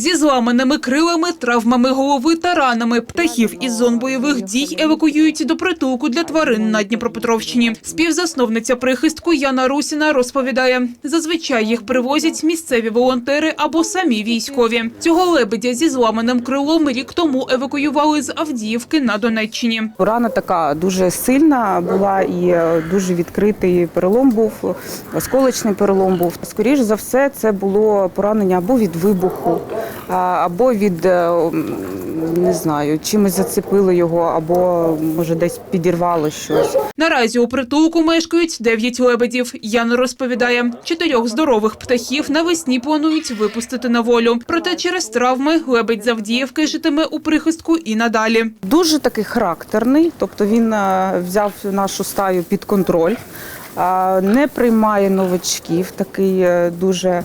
Зі зламаними крилами, травмами голови та ранами птахів із зон бойових дій евакуюють до притулку для тварин на Дніпропетровщині. Співзасновниця прихистку Яна Русіна розповідає, зазвичай їх привозять місцеві волонтери або самі військові. Цього лебедя зі зламаним крилом рік тому евакуювали з Авдіївки на Донеччині. Рана така дуже сильна була і е, дуже відкритий перелом був, осколочний перелом був. Скоріше за все, це було поранення або від вибуху, або від е, не знаю, чимось зацепило його, або може десь підірвало щось. Наразі у притулку мешкають дев'ять лебедів. Яна розповідає, чотирьох здорових птахів навесні планують випустити на волю. Проте через травми лебедь з Авдіївки житиме у прихистку і надалі. Дуже такий характерний, тобто він е, взяв нашу стаю під контроль, не приймає новачків, такий е, дуже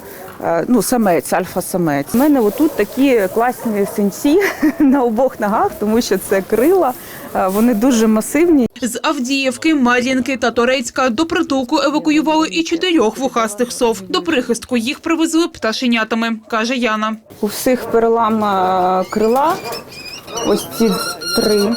ну, самець, альфа-самець. У мене отут такі класні синці на обох ногах, тому що це крила, е, вони дуже масивні. З Авдіївки, Мар'їнки та Торецька до притулку евакуювали і чотирьох вухастих сов. До прихистку їх привезли пташенятами, каже Яна. У всіх перелам е, крила, ось ці три.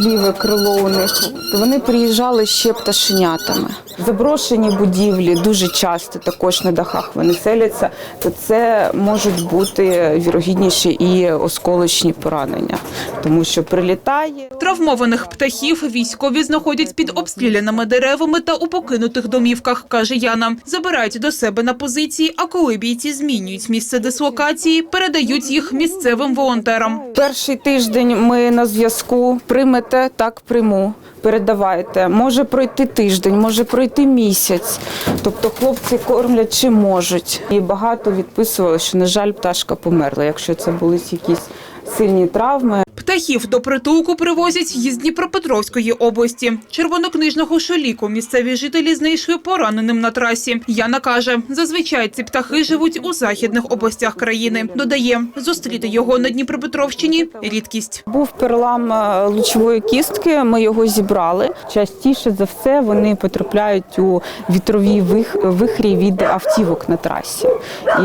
Ліве крило у них. Вони приїжджали ще пташенятами. Заброшені будівлі дуже часто також на дахах вони селяться, то це можуть бути вірогідніші і осколочні поранення, тому що прилітає. Травмованих птахів військові знаходять під обстріляними деревами та у покинутих домівках, каже Яна. Забирають до себе на позиції, а коли бійці змінюють місце дислокації, передають їх місцевим волонтерам. Перший тиждень ми на зв'язку. Приймете, так прийму. Передавайте. Може пройти тиждень, може пройти місяць. Тобто хлопці кормлять чи можуть. І багато відписували, що, на жаль, пташка померла, якщо це були якісь сильні травми. Птахів до притулку привозять із Дніпропетровської області. Червонокнижного шоліку місцеві жителі знайшли пораненим на трасі. Яна каже, зазвичай ці птахи живуть у західних областях країни. Додає, зустріти його на Дніпропетровщині – рідкість. Був перелам е, лучової кістки, ми його зібрали. Частіше за все вони потрапляють у вітрові вихрі від автівок на трасі.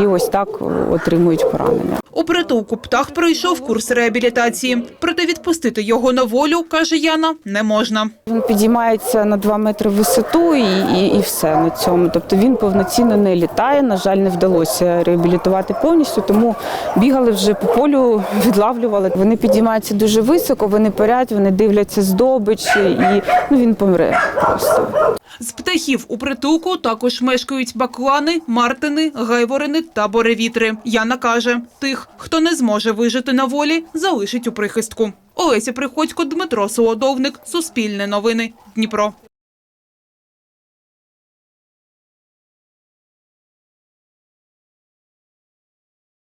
І ось так е, отримують поранення. У притулку птах пройшов курс реабілітації. Проте відпустити його на волю, каже Яна, не можна. Він підіймається на 2 метри висоту і, і, і все на цьому. Тобто він повноцінно не літає. На жаль, не вдалося реабілітувати повністю, тому бігали вже по полю, відлавлювали. Вони підіймаються дуже високо, вони парять, вони дивляться здобич, і ну, він помре просто. З птахів у притулку також мешкають баклани, мартини, гайворини та боревітри. Яна каже, тих, хто не зможе вижити на волі, залишить у прихистку. Олеся Приходько, Дмитро Солодовник, Суспільне новини, Дніпро.